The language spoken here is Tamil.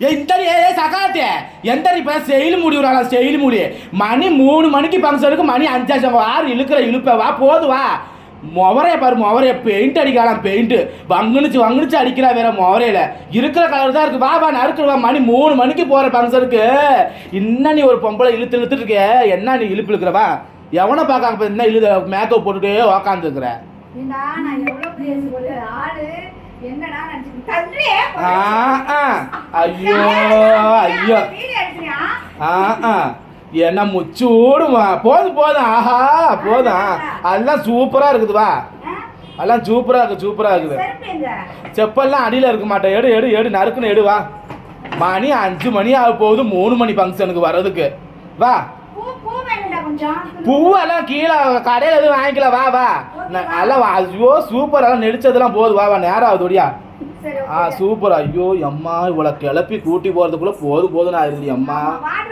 இந்த ஏ சகாத்தே எந்த இப்ப செயல் முடிவுறாளா செயல் முடி. மணி மூணு மணிக்கு ஃபங்க்ஷனுக்கு மணி அஞ்சாச்சு ஆறு இழுக்கிற இழுப்ப வா போது வா. மொவரைய பாரு மொவரைய. பெயிண்ட் அடிக்கலாம் பெயிண்ட் வங்குனுச்சு வங்குனுச்சு அடிக்கிறா வேற மொவரையில. இருக்கிற கலர் தான் இருக்கு. வா வா நறுக்கு வா. மணி மூணு மணிக்கு போற ஃபங்க்ஷனுக்கு இன்னும் நீ ஒரு பொம்பளை இழுத்து இழுத்துட்டு இருக்க என்ன நீ இழுப்பு இழுக்கிறவா எவனை பார்க்காம என்ன இழுத? மேக்கப் போட்டுட்டு உக்காந்துருக்குற என்னடா ஐயோ ஐயோ ஆ ஆ என்ன முச்சூடுமா போதும் போதும் ஆஹா போதும் அதெல்லாம் சூப்பரா இருக்குது வா அதெல்லாம் சூப்பரா இருக்கு சூப்பரா இருக்குது. செப்பல்லாம் அடியில இருக்க மாட்டேன் எடு எடு எடு நறுக்குன்னு எடு வா மணி அஞ்சு மணி ஆக போகுது மூணு மணி ஃபங்க்ஷனுக்கு வர்றதுக்கு வா பூவெல்லாம் கீழே கடையில் எதுவும் வாங்கிக்கல வா வா ந- நல்லா வா ஐயோ சூப்பர் எல்லாம் நெடிச்சதெல்லாம் போதும் வா வா நேரம் ஆகுது ஒடியா ஆ சூப்பர். ஐயோ அம்மா இவ்வளோ கிளப்பி கூட்டி போகிறதுக்குள்ளே போதும் போதும் ஆயிருது அம்மா. வாட்டர்